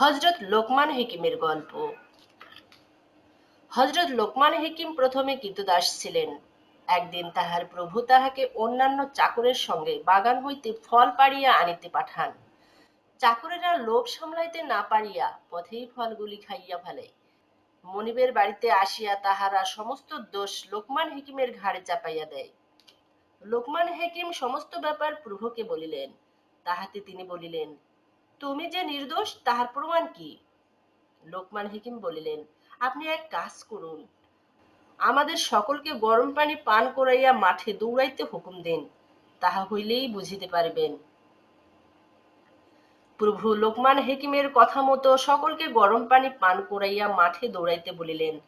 হজরত লোকমান হেকিমের গল্প। হজরত লোকমান হেকিম প্রথমে কৃতদাস ছিলেন। একদিন তাহার প্রভু তাহাকে অন্যান্য চাকরের সঙ্গে বাগান হইতে ফল পাড়িয়া আনিতে পাঠান। চাকরেরা লোভ সামলাইতে না পারিয়া পথেই ফলগুলি খাইয়া ফেলে। মনিবের বাড়িতে আসিয়া তাহারা সমস্ত দোষ লোকমান হেকিমের ঘাড়ে চাপাইয়া দেয়। লোকমান হেকিম সমস্ত ব্যাপার প্রভুকে বলিলেন। তাহাতে তিনি বলিলেন তুমি যে নির্দোষ, তাহার প্রমাণ কি? লোকমান হেকিম বলিলেন, আপনি এক কাজ করুন। আমাদের সকলকে গরম পানি পান করাইয়া মাঠে দৌড়াইতে হুকুম দেন, তাহা হইলেই বুঝিতে পারিবেন। প্রভু লোকমান হেকিমের কথা মতো সকলকে গরম পানি পান করাইয়া মাঠে দৌড়াইতে বলিলেন,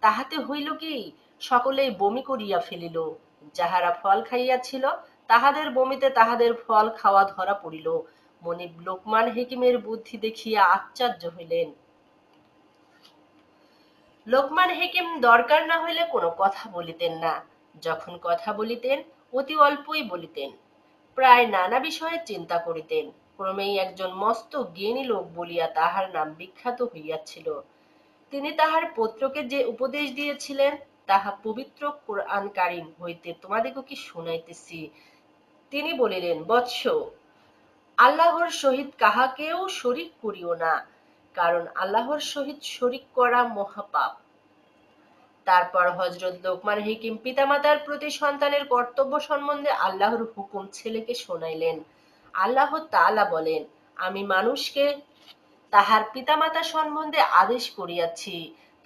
তাহাতে হইল কি? সকলেই বমি করিয়া ফেলিল। যাহারা ফল খাইয়াছিল, তাহাদের বমিতে তাহাদের ফল খাওয়া ধরা পড়িল। মনিব লোকমান হেকিমের বুদ্ধি দেখিয়া আশ্চর্য হইলেন। লোকমান হেকিম দরকার না হইলে কোনো কথা বলিতেন না। যখন কথা বলিতেন, অতি অল্পই বলিতেন। প্রায় নানা বিষয়ে চিন্তা করিতেন। ক্রমেই একজন মস্ত জ্ঞানী লোক বলিয়া তাহার নাম বিখ্যাত হইয়াছিল। তিনি তাহার পুত্রকে যে উপদেশ দিয়েছিলেন, তাহা পবিত্র কোরআন কারিম হইতে তোমাদিগকে শুনাইতেছি। তিনি বলিলেন, বৎস আল্লাহর সহিত কাহাকেও শরিক করিও না, কারণ আল্লাহর সহিত শরিক করা মহাপাপ। তারপর হজরত লোকমান হিকিম পিতামাতার প্রতি সন্তানের কর্তব্য সম্বন্ধে আল্লাহর হুকুম ছেলেকে শোনাইলেন। আল্লাহ তাআলা বলেন, আমি মানুষকে তাহার পিতামাতা সম্বন্ধে আদেশ করিয়াছি।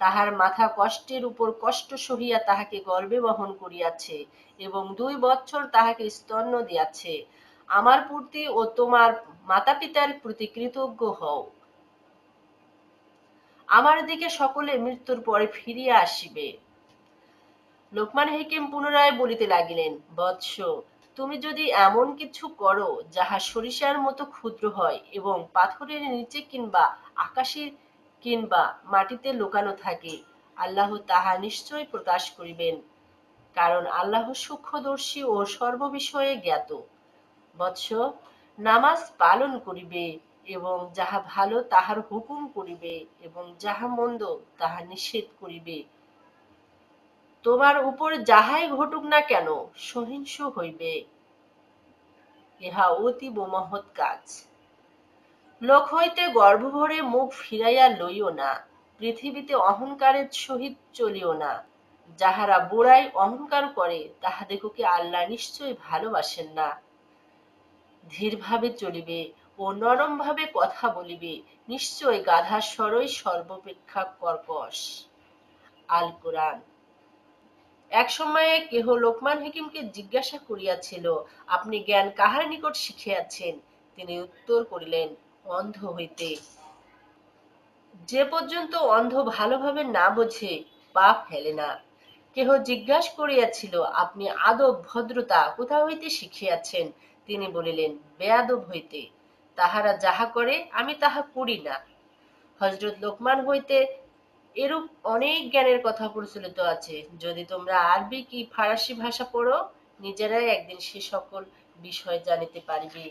তাহার মাথা কষ্টের উপর কষ্ট সহিয়া তাহাকে গর্বে বহন করিয়াছে এবং দুই বছর তাহাকে স্তন্য দিয়াছে। আমার প্রতি ও তোমার মাতা পিতার প্রতি কৃতজ্ঞ হও। আমার দিকে সকলে মৃত্যুর পরে ফিরিয়া আসিবে। লোকমান হেকিম পুনরায় বলিতে লাগিলেন, বৎস, তুমি যদি এমন কিছু করো যাহা সরিষার মতো ক্ষুদ্র হয় এবং পাথরের নিচে কিংবা আকাশের কিংবা মাটিতে লুকানো থাকে, আল্লাহ তাহা নিশ্চয় প্রকাশ করিবেন। কারণ আল্লাহ সূক্ষ্মদর্শী ও সর্ববিষয়ে জ্ঞাত। বৎস নামাজ পালন করিবে এবং যাহা ভালো তাহার হুকুম করিবে এবং যাহা মন্দ তাহা নিষেধ করিবে। তোমার উপর যাহাই ঘটুক না কেন, সহিংস হইবে। ইহা অতীব মহৎ কাজ। লোক হইতে গর্ভভরে মুখ ফিরাইয়া লইও না, পৃথিবীতে অহংকারের সহিত চলিও না। যাহারা বুড়াই অহংকার করে, তাহাদিগকে আল্লাহ নিশ্চয় ভালোবাসেন না। ধীরভাবে চলিবে ও নরম ভাবে কথা বলিবে, নিশ্চয় গাধা স্বরই সর্বপেক্ষা কর্কশ। আল কোরআন। এক সময়ে কেহ লোকমান হেকিমকে জিজ্ঞাসা করিয়াছিল, আপনি জ্ঞান কাহার নিকট শিখিয়াছেন? তিনি উত্তর করিলেন, অন্ধ হইতে। যে পর্যন্ত অন্ধ ভালোভাবে না বোঝে পা ফেলে না। কেহ জিজ্ঞাসা করিয়াছিল, আপনি আদব ভদ্রতা কোথা হইতে শিখিয়াছেন? তিনি বলিলেন, বেয়াদব হইতে তাহারা যাহা করে, আমি তাহা করি না। হজরত লোকমান হইতে এরূপ অনেক জ্ঞানের কথা প্রচলিত আছে। যদি তোমরা আরবি কি ফারাসি ভাষা পড়ো, নিজেরাই একদিন সে সকল বিষয় জানিতে পারবে।